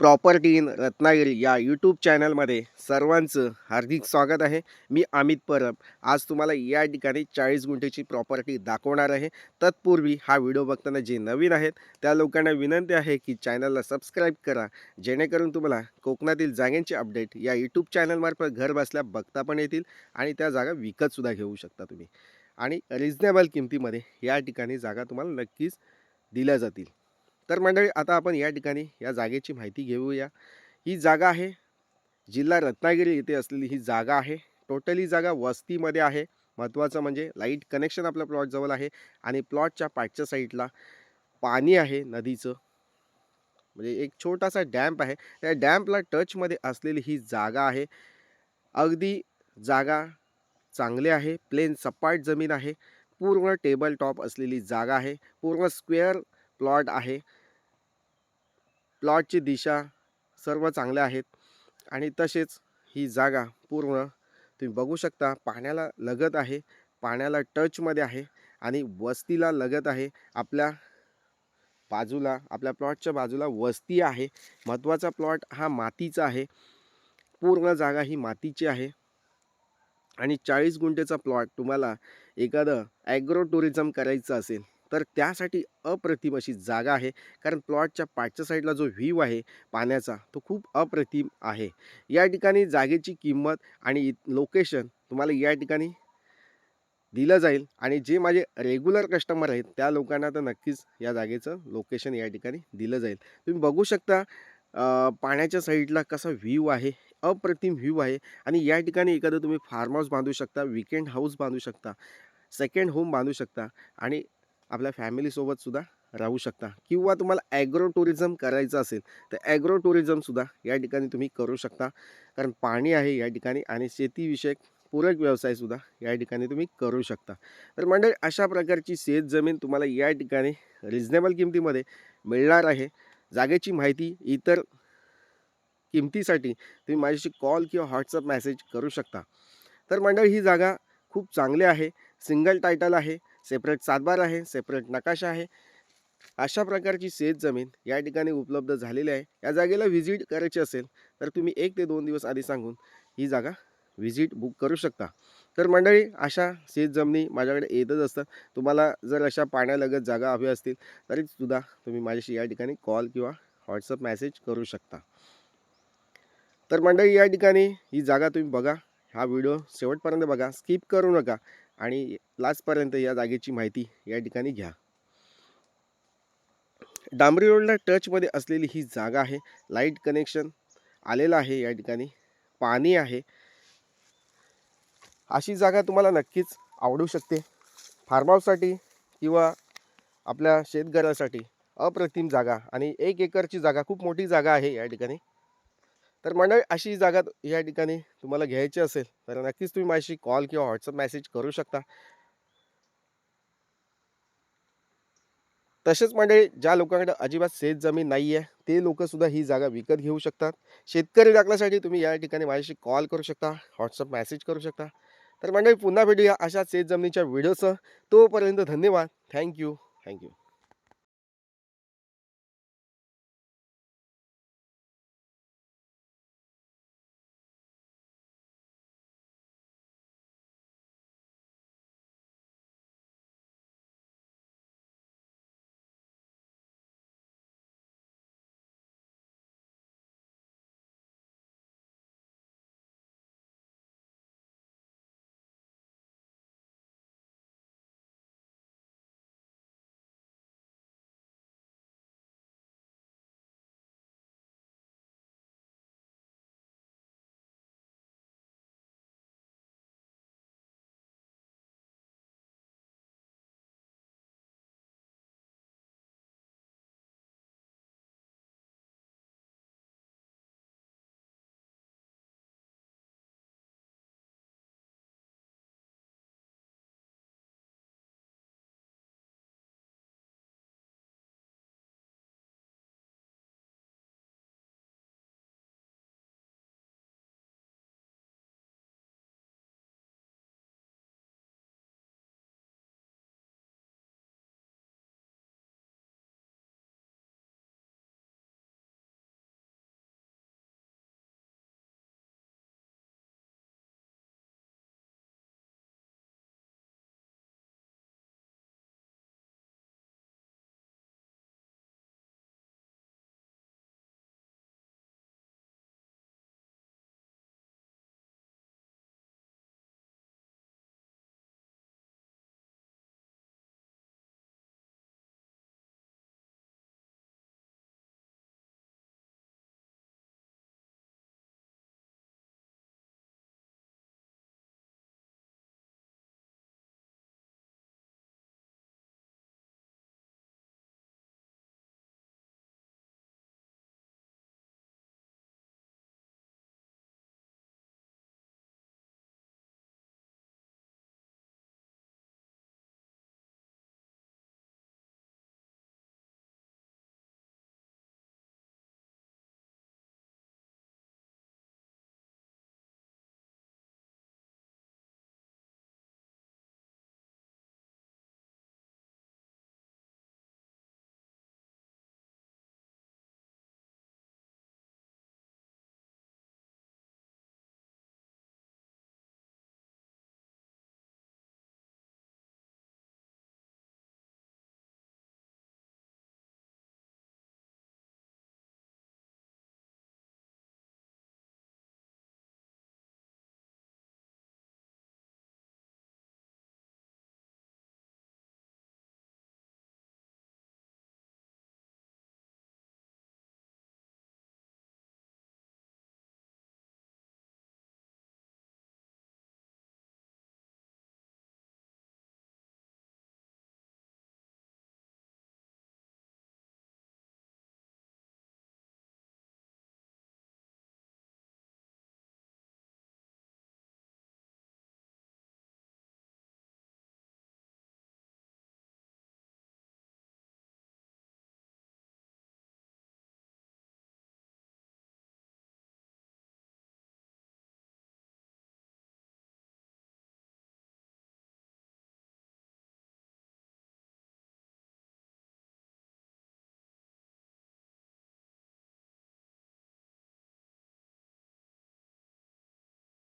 Property in Ratnagiri या YouTube चॅनलमध्ये सर्वांचं हार्दिक स्वागत आहे. मी अमित परब. आज तुम्हाला या ठिकाणी चाळीस गुंठेची प्रॉपर्टी दाखवणार आहे. तत्पूर्वी हा व्हिडिओ बघताना जे नवीन आहेत त्या लोकांना विनंती आहे की चॅनलला सबस्क्राईब करा. जेणेकरून तुम्हाला कोकणातील जागेंचे अपडेट या यूट्यूब चॅनलमार्फत घर बसल्या बघता पण येतील आणि त्या जागा विकतसुद्धा घेऊ शकता तुम्ही. आणि रिजनेबल किमतीमध्ये या ठिकाणी जागा तुम्हाला नक्कीच दिल्या जातील. तर मंडळी आता आपण या ठिकाणी या जागेची माहिती घेऊया. ही जागा आहे जिल्हा रत्नागिरी येथे असलेली ही जागा आहे. टोटली जागा वस्तीमध्ये आहे. महत्त्वाचं म्हणजे लाइट कनेक्शन आपल्या प्लॉटजवळ आहे आणि प्लॉटच्या पाठच्या साईडला पाणी आहे नदीचं. म्हणजे एक छोटासा डॅम्प आहे. त्या डॅम्पला टचमध्ये असलेली ही जागा आहे. अगदी जागा चांगली आहे. प्लेन सपाट जमीन आहे. पूर्ण टेबल टॉप असलेली जागा आहे. पूर्ण स्क्वेअर प्लॉट आहे. प्लॉटची दिशा सर्व चांगल्या आहेत आणि तसेच ही जागा पूर्ण तुम्ही बघू शकता पाण्याला लगत आहे पाण्याला टचमध्ये आहे आणि वस्तीला लगत आहे. आपल्या बाजूला आपल्या प्लॉटच्या बाजूला वस्ती आहे. महत्त्वाचा प्लॉट हा मातीचा आहे. पूर्ण जागा ही मातीची आहे. आणि चाळीस गुंठेचा प्लॉट तुम्हाला एखादं ॲग्रो टुरिझम करायचं असेल तर त्यासाठी अप्रतिम अशी जागा आहे. कारण प्लॉटच्या पाठच्या साईडला जो व्ह्यू आहे पाण्याचा तो खूप अप्रतिम आहे. या ठिकाणी जागेची किंमत आणि लोकेशन तुम्हाला या ठिकाणी दिलं जाईल आणि जे माझे रेग्युलर कस्टमर आहेत त्या लोकांना तर नक्कीच या जागेचं लोकेशन या ठिकाणी दिलं जाईल. तुम्ही बघू शकता पाण्याच्या साईडला कसा व्ह्यू आहे अप्रतिम व्ह्यू आहे आणि या ठिकाणी एखादं तुम्ही फार्म हाऊस बांधू शकता विकेंड हाऊस बांधू शकता सेकंड होम बांधू शकता आणि आपल्या फॅमिलीसोबत सुद्धा राहू शकता. किंवा तुम्हाला ॲग्रो टुरिझम करायचं असेल तर ॲग्रो टुरिझमसुद्धा या ठिकाणी तुम्ही करू शकता. कारण पाणी आहे या ठिकाणी आणि शेतीविषयक पूरक व्यवसायसुद्धा या ठिकाणी तुम्ही करू शकता. तर मंडळी अशा प्रकारची शेत जमीन तुम्हाला या ठिकाणी रिजनेबल किमतीमध्ये मिळणार आहे. जागेची माहिती इतर किमतीसाठी तुम्ही माझ्याशी कॉल किंवा व्हॉट्सअप मेसेज करू शकता. तर मंडळी ही जागा खूप चांगली आहे. सिंगल टायटल आहे. सेपरेट सातबार आहे सेपरेट नकाशा आहे. अशा प्रकारची शेत जमीन या ठिकाणी उपलब्ध झालेली आहे. या जागेला व्हिजिट करायची असेल तर तुम्ही एक ते दोन दिवस आधी सांगून ही जागा व्हिजिट बुक करू शकता. तर मंडळी अशा शेत जमिनी माझ्याकडे येतच असतात. तुम्हाला जर अशा पाण्यालगत जागा हव्या असतील तरी सुद्धा तुम्ही माझ्याशी या ठिकाणी कॉल किंवा व्हॉट्सअप मेसेज करू शकता. तर मंडळी या ठिकाणी ही जागा तुम्ही बघा. हा व्हिडिओ शेवटपर्यंत बघा. स्किप करू नका. आणि लास्टपर्यंत या जागेची माहिती या ठिकाणी घ्या. डांबरी रोडला टचमध्ये असलेली ही जागा आहे. लाइट कनेक्शन आलेलं आहे या ठिकाणी. पाणी आहे. अशी जागा तुम्हाला नक्कीच आवडू शकते. फार्महाऊससाठी किंवा आपल्या शेतघरासाठी अप्रतिम जागा आणि एक एकरची जागा खूप मोठी जागा आहे या ठिकाणी. तर मंडळी अशी जागा या ठिकाणी तुम्हाला घ्यायची असेल तर नक्कीच तुम्ही माझ्याशी कॉल किंवा व्हॉट्सअप मेसेज करू शकता. तसेच मंडळी ज्या लोकांकडे अजिबात शेत जमीन नाही आहे ते लोकंसुद्धा ही जागा विकत घेऊ शकतात. शेतकरी दाखल्यासाठी तुम्ही या ठिकाणी माझ्याशी कॉल करू शकता व्हॉट्सअप मेसेज करू शकता. तर मंडळी पुन्हा भेटूया अशा शेत जमिनीच्या व्हिडिओसह तोपर्यंत धन्यवाद. Thank you thank you